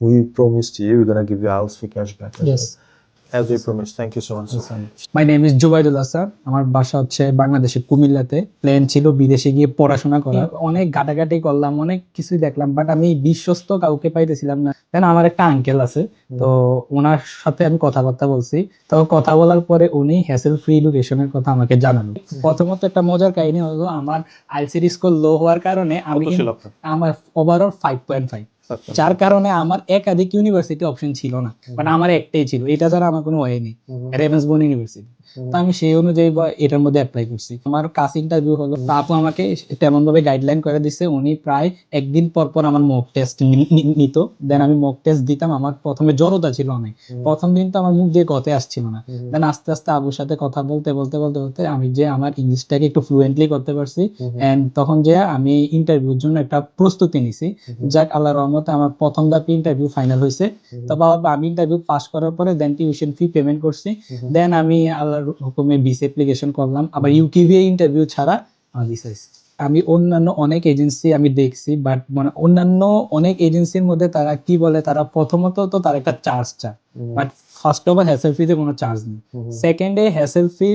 we promised you we're gonna give you a house fee cashback. as Yes. As we promised. Thank you so much. My name is Zubaidul Hasan আমার বাসা হচ্ছে বাংলাদেশের কুমিল্লাতে plan ছিল বিদেশে গিয়ে পড়াশোনা করা অনেক ঘাটাঘাটি করলাম অনেক কিছুই দেখলাম বাট আমি বিশ্বস্ত কাউকে পাইতেছিলাম না দেন আমার একটা আঙ্কেল আছে তো ওনার সাথে আমি কথাবার্তা বলছি তো কথা বলার পরে উনি হ্যাসেল ফ্রি এডুকেশনের কথা আমাকে জানালো প্রথমত একটা মজার কাহিনী হলো আমার আইসিডি স্কোর লো হওয়ার কারণে আমি? আমার ওভারঅল ফাইভ পয়েন্ট ফাইভ। যার কারণে আমার একাধিক ইউনিভার্সিটি অপশন ছিল না। মানে আমার একটাই ছিল। এটা ছাড়া আমার কোনো ওয়ে নেই। রেভেন্সবোর্ন ইউনিভার্সিটি তো আমি সেই অনুযায়ী বা এটার মধ্যে অ্যাপ্লাই করছি। আমার কাজ ইন্টারভিউ হলো তো আপু আমাকে তেমন ভাবে গাইডলাইন করে দিছে উনি প্রায় একদিন পর পর আমার মক টেস্ট নিত। দেন আমি মক টেস্ট দিতাম আমার প্রথমে জড়তা ছিল অনেক। প্রথম দিন তো আমার মুখ দিয়ে গতে আসছিল না। দেন আস্তে আস্তে আবুর সাথে কথা বলতে বলতে বলতে বলতে আমি যে আমার ইংলিশটাকে একটু ফ্লুয়েন্টলি করতে পারছি এন্ড তখন যে আমি ইন্টারভিউর জন্য একটা প্রস্তুতি নিছি। যাক আল্লাহ রহমতে আমার প্রথম ধাপে ইন্টারভিউ ফাইনাল হয়েছে তবে আবার আমি ইন্টারভিউ পাস করার পরে দেন টিউশন ফি পেমেন্ট করছি। দেন আমি আল্লাহর হুকুমে ভিসা অ্যাপ্লিকেশন করলাম। আবার ইউকিভি ইন্টারভিউ ছাড়া আমার ভিসা। আমি অন্যান্য অনেক এজেন্সি আমি দেখছি বাট মানে অন্যান্য অনেক এজেন্সির মধ্যে তারা কি বলে তারা প্রথমত তো তার একটা চার্জ চায়। But first of all hassle ফিতে কোনো চার্জ নেই। সেকেন্ডে হ্যাসেল ফি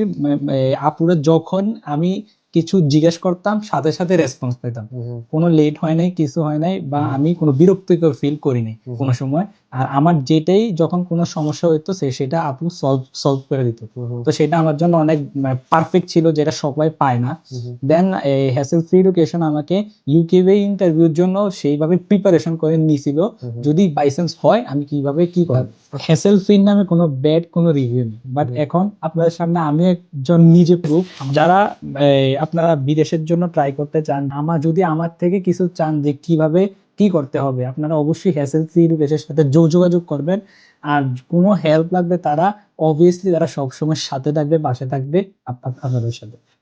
আপুরা যখন আমি কিছু জিজ্ঞেস করতাম সাথে সাথে রেসপন্স পেতাম। কোনো লেট হয় নাই কিছু হয় নাই বা আমি কোনো বিরক্তিকর ফিল করি নাই কোনো সময়। আর আমার যেটাই যখন কোনো সমস্যা হইতো সে সেটা আপু সলভ সলভ করে দিত। তো সেটা আমার জন্য অনেক পারফেক্ট ছিল যেটা সবাই পায় না। দেন হ্যাসেল ফ্রি এডুকেশন আমাকে ইউকেভি ইন্টারভিউর জন্য সেইভাবে প্রিপারেশন করে নিয়েছিল যদি বাইসেন্স হয় আমি কীভাবে কি করব? হ্যাসেল ফ্রি নামে কোনো ব্যাড কোনো রিভিউ নেই। বাট এখন আপনাদের সামনে আমি একজন নিজে প্রুফ যারা আপনারা বিদেশের জন্য ট্রাই করতে চান আমার যদি আমার থেকে কিছু চান যে কীভাবে কি করতে হবে, আপনারা অবশ্যই এসএলসি এডুকেশনের সাথে যোগ- যোগাযোগ করবেন। আর কোনো হেল্প লাগবে তারা অবভিয়াসলি তারা সবসময় সাথে থাকবে, পাশে থাকবে আপ- আপ- আপনাদের সাথে।